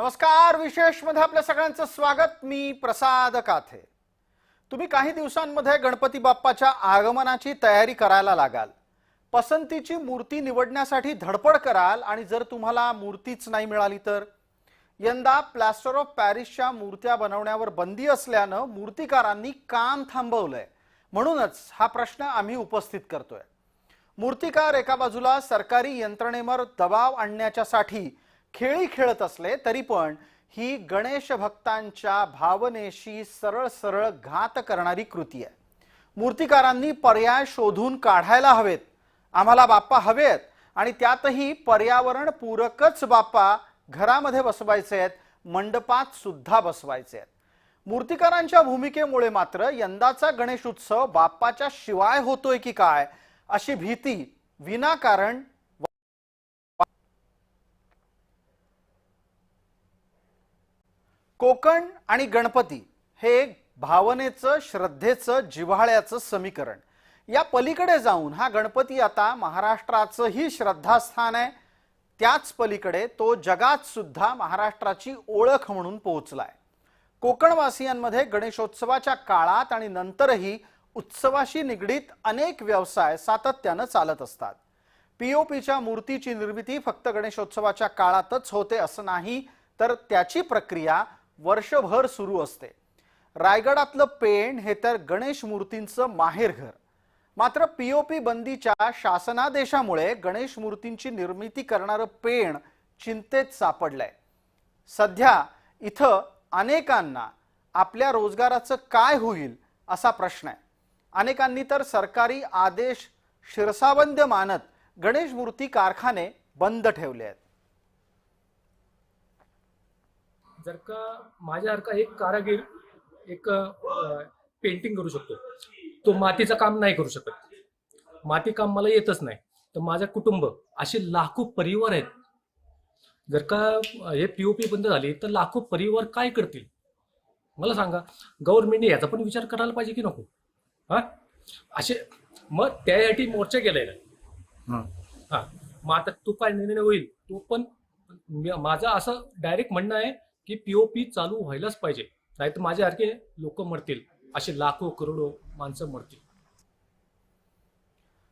नमस्कार विशेषमध्ये आपल्या सगळ्यांचं स्वागत. मी प्रसाद काथे. तुम्ही काही दिवसांमध्ये गणपती बाप्पाच्या आगमनाची तयारी करायला लागाल. पसंतीची मूर्ती निवडण्यासाठी धडपड कराल आणि जर तुम्हाला मूर्तीच नाही मिळाली तर? यंदा प्लॅस्टर ऑफ पॅरिसच्या मूर्त्या बनवण्यावर बंदी असल्यानं मूर्तिकारांनी काम थांबवलंय. म्हणूनच हा प्रश्न आम्ही उपस्थित करतोय. मूर्तिकार एका बाजूला सरकारी यंत्रणेवर दबाव आणण्याच्यासाठी खेळी खेळत असले तरी पण ही गणेश भक्तांच्या भावनेशी सरळ सरळ घात करणारी कृती आहे. मूर्तिकारांनी पर्याय शोधून काढायला हवेत. आम्हाला बाप्पा हवेत आणि त्यातही पर्यावरण पूरकच बाप्पा घरामध्ये बसवायचे आहेत मंडपात सुद्धा बसवायचे आहेत. मूर्तिकारांच्या भूमिकेमुळे मात्र यंदाचा गणेश उत्सव बाप्पाच्या शिवाय होतोय की काय अशी भीती विनाकारण कोकण आणि गणपती हे एक भावनेचं श्रद्धेचं जिव्हाळ्याचं समीकरण. या पलीकडे जाऊन हा गणपती आता महाराष्ट्राचंही श्रद्धास्थान आहे. त्याच पलीकडे तो जगात सुद्धा महाराष्ट्राची ओळख म्हणून पोहोचलाय. कोकणवासियांमध्ये गणेशोत्सवाच्या काळात आणि नंतरही उत्सवाशी निगडीत अनेक व्यवसाय सातत्यानं चालत असतात. पीओपीच्या मूर्तीची निर्मिती फक्त गणेशोत्सवाच्या काळातच होते असं नाही तर त्याची प्रक्रिया वर्षभर सुरू असते. रायगडातलं पेण हे तर गणेश मूर्तींचं माहेरघर मात्र पीओपी बंदीच्या शासनादेशामुळे गणेश मूर्तींची निर्मिती करणारं पेण चिंतेत सापडलंय. सध्या इथं अनेकांना आपल्या रोजगाराचं काय होईल असा प्रश्न आहे. अनेकांनी तर सरकारी आदेश शिरसाबंद मानत गणेश मूर्ती कारखाने बंद ठेवले आहेत. जर का माझ्यासारखा एक कारागीर एक पेंटिंग करू शकतो. तो मातीचं काम नाही करू शकत. माती काम मला येतच नाही. तर माझं कुटुंब असे लाखो परिवार आहेत. जर का हे पीओपी बंद झाली तर लाखो परिवार काय करतील? मला सांगा गव्हर्नमेंटने याचा पण विचार करायला पाहिजे की नको? हा? असे मग त्यासाठी मोर्चा केलाय ना हा. मग आता तो काय निर्णय होईल? तो पण माझं असं डायरेक्ट म्हणणं आहे की पीओपी चालू व्हायलाच पाहिजे. नाही तर माझ्यासारखे लोक मरतील. असे लाखो करोडो माणसं मरतील.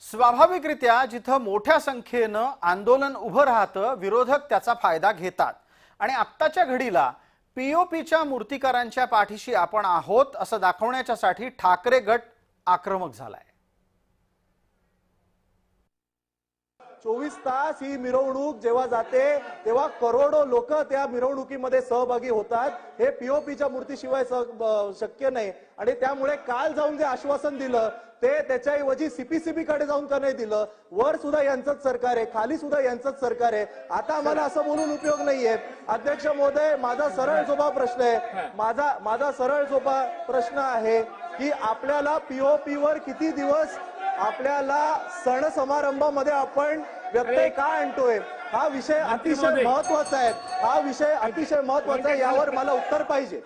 स्वाभाविकरित्या जिथं मोठ्या संख्येनं आंदोलन उभं राहतं विरोधक त्याचा फायदा घेतात. आणि आत्ताच्या घडीला पीओपीच्या मूर्तिकारांच्या पाठीशी आपण आहोत असं दाखवण्याच्यासाठी ठाकरे गट आक्रमक झालाय. चोवीस तास ही मिरवणूक जेव्हा जाते तेव्हा करोडो लोक त्या मिरवणुकीमध्ये सहभागी होतात. हे पीओपीच्या मूर्तीशिवाय शक्य नाही. आणि त्यामुळे काल जाऊन जे आश्वासन दिलं ते त्याच्याऐवजी सीपीसीबी कडे जाऊन का नाही दिलं? वर सुद्धा यांचंच सरकार आहे खाली सुद्धा यांचंच सरकार आहे. आता आम्हाला असं बोलून उपयोग नाहीये. अध्यक्ष महोदय माझा सरळ सोपा प्रश्न आहे. माझा माझा सरळ सोपा प्रश्न आहे की आपल्याला पीओपी वर किती दिवस आपल्याला सण समारंभामध्ये आपण व्यत्यय का आणतोय? हा विषय अतिशय. महत्त्वाचा आहे. हा विषय अतिशय महत्त्वाचा आहे यावर मला उत्तर पाहिजे.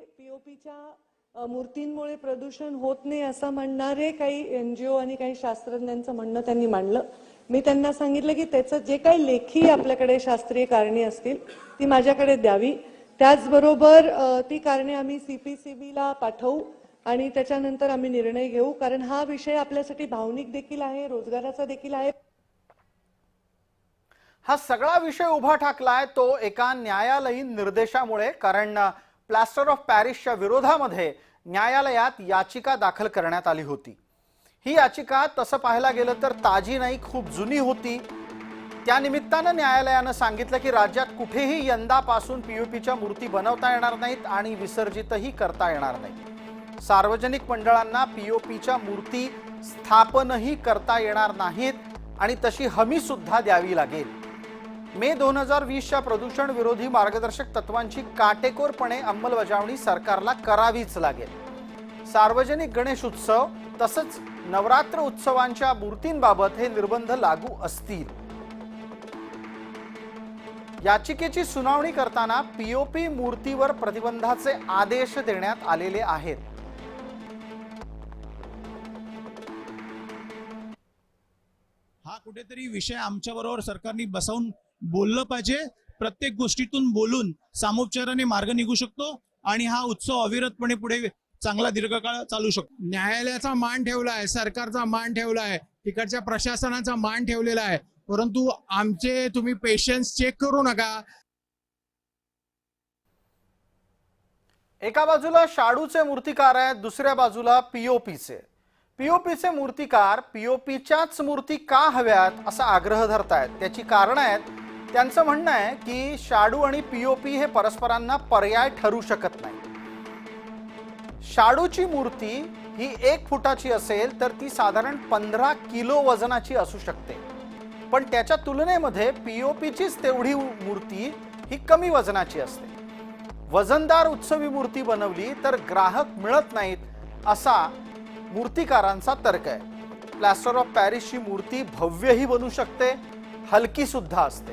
पीओपीच्या मूर्तींमुळे प्रदूषण होत नाही असं म्हणणारे काही एनजीओ आणि काही शास्त्रज्ञांचं म्हणणं त्यांनी मांडलं. मी त्यांना सांगितलं की त्याचं जे काही लेखी आपल्याकडे शास्त्रीय कारणे असतील ती माझ्याकडे द्यावी. त्याचबरोबर ती कारणे आम्ही सीपीसीबीला पाठवू. आणि त्याच्यानंतर आम्ही निर्णय घेऊ कारण हा विषय आपल्यासाठी भावनिक देखील आहे रोजगाराचा देखील आहे. हा सगळा विषय उभा ठाकलाय तो एका न्यायालयीन निर्देशामुळे कारण प्लास्टर ऑफ पॅरिसच्या विरोधामध्ये न्यायालयात याचिका दाखल करण्यात आली होती. ही याचिका तसं पाहायला गेलं तर ताजी नाही खूप जुनी होती. त्या निमित्तानं न्यायालयानं सांगितलं की राज्यात कुठेही यंदापासून पीयूपीच्या मूर्ती बनवता येणार नाहीत आणि विसर्जितही करता येणार नाही सार्वजनिक मंडळांना पीच्या मूर्ती स्थापनही करता येणार नाहीत आणि तशी हमी सुद्धा द्यावी लागेल. मे दोन हजार वीसच्या प्रदूषण विरोधी मार्गदर्शक तत्वांची काटेकोरपणे अंमलबजावणी सरकारला करावीच लागेल. सार्वजनिक गणेश उत्सव तसंच नवरात्र उत्सवांच्या मूर्तींबाबत हे निर्बंध लागू असतील. याचिकेची सुनावणी करताना पीओपी मूर्तीवर प्रतिबंधाचे आदेश देण्यात आलेले आहेत. कुठेतरी विषय आमच्याबरोबर सरकारने बसवून बोललं पाहिजे. प्रत्येक गोष्टीतून बोलून सामोपचाराने मार्ग निघू शकतो आणि हा उत्सव अविरतपणे पुढे चांगला दीर्घकाळ चालू शकतो. न्यायालयाचा मान ठेवला आहे सरकारचा मान ठेवला आहे तिकडच्या प्रशासनाचा मान ठेवलेला आहे. परंतु आमचे तुम्ही पेशन्स चेक करू नका. एका बाजूला शाडूचे मूर्तिकार आहेत दुसऱ्या बाजूला पीओपीचे पीओपीचे मूर्तिकार पीओपीच्याच मूर्ती का हव्यात असा आग्रह धरतायत? त्याची कारण आहेत. त्यांचं म्हणणं आहे की शाडू आणि पीओपी हे परस्परांना पर्याय ठरू शकत नाही. शाडूची मूर्ती ही एक फुटाची असेल तर ती साधारण पंधरा किलो वजनाची असू शकते. पण त्याच्या तुलनेमध्ये पीओपीचीच तेवढी मूर्ती ही कमी वजनाची असते. वजनदार उत्सवी मूर्ती बनवली तर ग्राहक मिळत नाहीत असा मूर्तिकारांचा तर्क आहे. प्लॅस्टर ऑफ पॅरिसची मूर्ती भव्यही बनू शकते हलकी सुद्धा असते.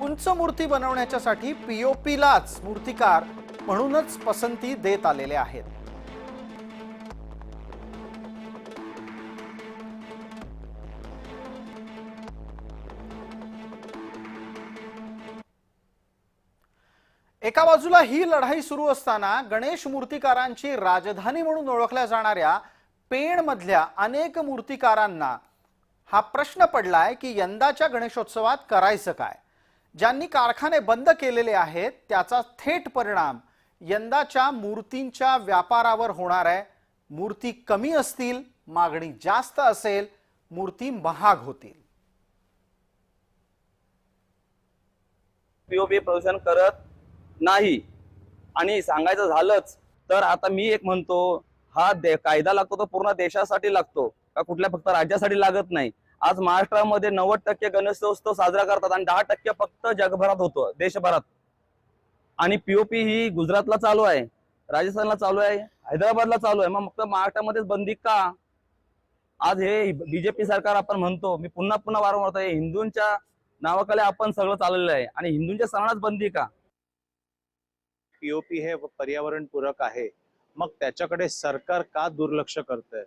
उंच मूर्ती बनवण्याच्यासाठी पीओपीलाच मूर्तिकार म्हणूनच पसंती देत आलेले आहेत. एका बाजूला ही लढाई सुरू असताना गणेश मूर्तिकारांची राजधानी म्हणून ओळखल्या जाणाऱ्या पेणमधल्या अनेक मूर्तिकारांना हा प्रश्न पडलाय की यंदाच्या गणेशोत्सवात करायचं काय? ज्यांनी कारखाने बंद केलेले आहेत त्याचा थेट परिणाम यंदाच्या मूर्तींच्या व्यापारावर होणार आहे. मूर्ती कमी असतील मागणी जास्त असेल मूर्ती महाग होतील. पीओपी प्रदूषण करत नाही. आणि सांगायचं झालंच तर आता मी एक म्हणतो हा दे कायदा लागतो तो पूर्ण देशासाठी लागतो का कुठल्या फक्त राज्यासाठी लागत नाही. आज महाराष्ट्रामध्ये नव्वद टक्के गणेशोत्सव साजरा करतात आणि दहा टक्के फक्त जगभरात होतो देशभरात. आणि पीओपी ही गुजरातला चालू आहे राजस्थानला चालू आहे हैदराबादला चालू आहे. मग फक्त महाराष्ट्रामध्येच बंदी का? आज हे बीजेपी सरकार आपण म्हणतो मी पुन्हा पुन्हा वारंवार हिंदूंच्या नावाखाली आपण सगळं चाललेलं आहे. आणि हिंदूंच्या सणालाच बंदी का? पीओपी हे पर्यावरण पूरक आहे. मग त्याच्याकडे सरकार का दुर्लक्ष करतंय?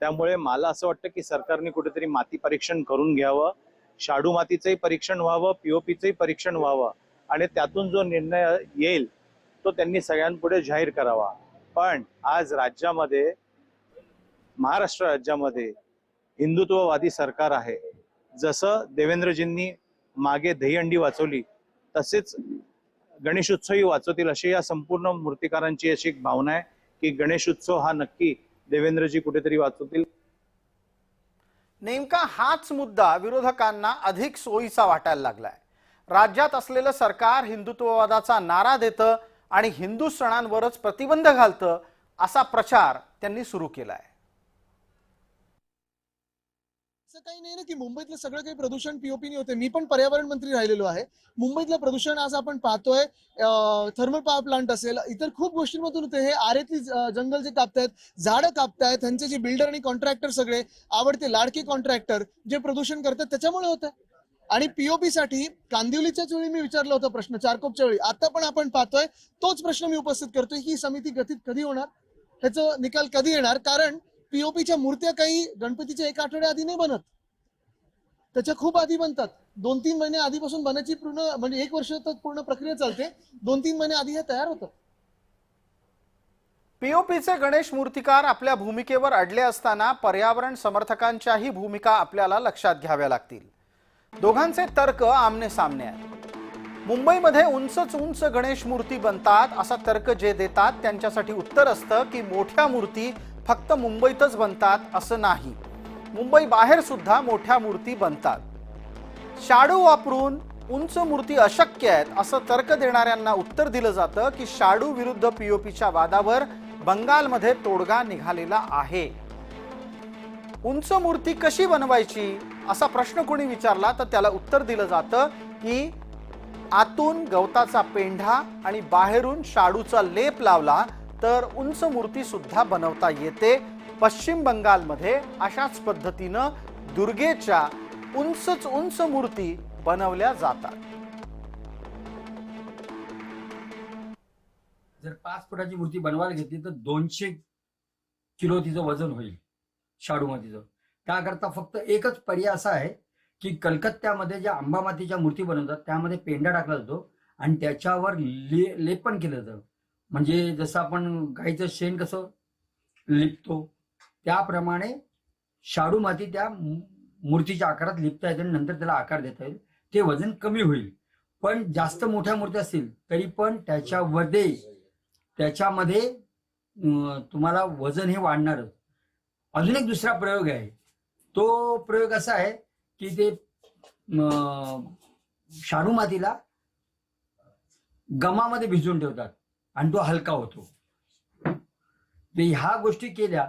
त्यामुळे मला असं वाटतं की सरकारने कुठेतरी माती परीक्षण करून घ्यावं. शाडू मातीचंही परीक्षण व्हावं पीओपीचंही परीक्षण व्हावं. आणि त्यातून जो निर्णय येईल तो त्यांनी सगळ्यांपुढे जाहीर करावा. पण आज राज्यामध्ये महाराष्ट्र राज्यामध्ये हिंदुत्ववादी सरकार आहे. जसं देवेंद्रजींनी मागे दहीहंडी वाचवली तसेच गणेशोत्सवही वाचवतील अशी या संपूर्ण मूर्तिकारांची अशी एक भावना आहे की गणेशोत्सव हा नक्की देवेंद्रजी कुठेतरी वाचवतील. नेमका हाच मुद्दा विरोधकांना अधिक सोयीचा वाटायला लागलाय. राज्यात असलेलं सरकार हिंदुत्ववादाचा नारा देतं आणि हिंदू सणांवरच प्रतिबंध घालतं असा प्रचार त्यांनी सुरू केलाय. असं काही नाही ना की मुंबईतलं सगळं काही प्रदूषण पीओपीने होते मी पण पर्यावरण मंत्री राहिलेलो आहे. मुंबईतलं प्रदूषण आज आपण पाहतोय. थर्मल पॉवर प्लांट असेल इतर खूप गोष्टींमधून होते हे आरेतली जंगल जे कापतायत झाडं कापतायत त्यांचे जे बिल्डर आणि कॉन्ट्रॅक्टर सगळे आवडते लाडके कॉन्ट्रॅक्टर जे प्रदूषण करतात त्याच्यामुळे होतं आणि पीओपी साठी कांदिवलीच्याच वेळी मी विचारला होता प्रश्न चारकोपच्या वेळी. आता पण आपण पाहतोय तोच प्रश्न मी उपस्थित करतोय. ही समिती गतीत कधी होणार? ह्याचा निकाल कधी येणार? कारण पीओपीच्या मूर्त्या काही गणपतीच्या एका आठवड्या आधी नाही बनत. त्याच्या खूप आधी बनतात. दोन तीन महिने आधीपासून बनायची पूर्ण म्हणजे एक वर्ष तर पूर्ण प्रक्रिया चालते. दोन तीन महिने आधी हे तयार होतं. पीओपीचे गणेश मूर्तिकार आपल्या भूमिकेवर अडले असताना पर्यावरण समर्थकांच्याही भूमिका आपल्याला लक्षात घ्याव्या लागतील. दोघांचे तर्क आमने सामने आहेत. मुंबईमध्ये उंचच उंच गणेश मूर्ती बनतात असा तर्क जे देतात त्यांच्यासाठी उत्तर असतं की मोठ्या मूर्ती फक्त मुंबईतच बनतात असं नाही. मुंबई बाहेर सुद्धा मोठ्या मूर्ती बनतात. शाडू वापरून उंच मूर्ती अशक्य आहेत असं तर्क देणाऱ्यांना उत्तर दिलं जातं की शाडू विरुद्ध पीओपीच्या वादावर बंगालमध्ये तोडगा निघालेला आहे. उंच मूर्ती कशी बनवायची असा प्रश्न कोणी विचारला तर त्याला उत्तर दिलं जातं की आतून गवताचा पेंढा आणि बाहेरून शाडूचा लेप लावला तर उंच मूर्ती सुद्धा बनवता येते. पश्चिम बंगालमध्ये अशाच पद्धतीनं दुर्गेच्या उंचच उंच मूर्ती बनवल्या जातात. जर पाच फुटाची मूर्ती बनवायला घेतली तर दोनशे किलो तिचं वजन होईल शाडू मातीचं त्याकरता फक्त एकच पर्याय असा आहे की कलकत्त्यामध्ये ज्या अंबामातीच्या मूर्ती बनवतात त्यामध्ये पेंडा टाकला जातो आणि त्याच्यावर ले लेपन केलं जातं. म्हणजे जसं आपण गाईचं शेण कसं लिपतो त्याप्रमाणे शाडू माती त्या मू- मूर्तीच्या आकारात लिपता येते आणि नंतर त्याला आकार देता येईल. ते वजन कमी होईल. पण जास्त मोठ्या मूर्त्या असतील तरी पण त्याच्यामध्ये त्याच्यामध्ये तुम्हाला वजन हे वाढणारच. अजून एक दुसरा प्रयोग आहे. तो प्रयोग असा आहे की ते शाडू मातीला गमामध्ये भिजवून ठेवतात. आणि तो हलका होतो. ह्या गोष्टी केल्या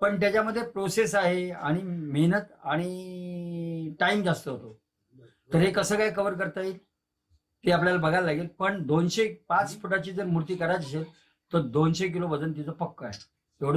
पण त्याच्यामध्ये प्रोसेस आहे आणि मेहनत आणि टाइम जास्त होतो. तर हे कसं काय कव्हर करता येईल? ते आपल्याला बघायला लागेल. पण दोनशे पाच फुटाची जर मूर्ती करायची असेल तर दोनशे किलो वजन तिचं पक्क आहे. एवढं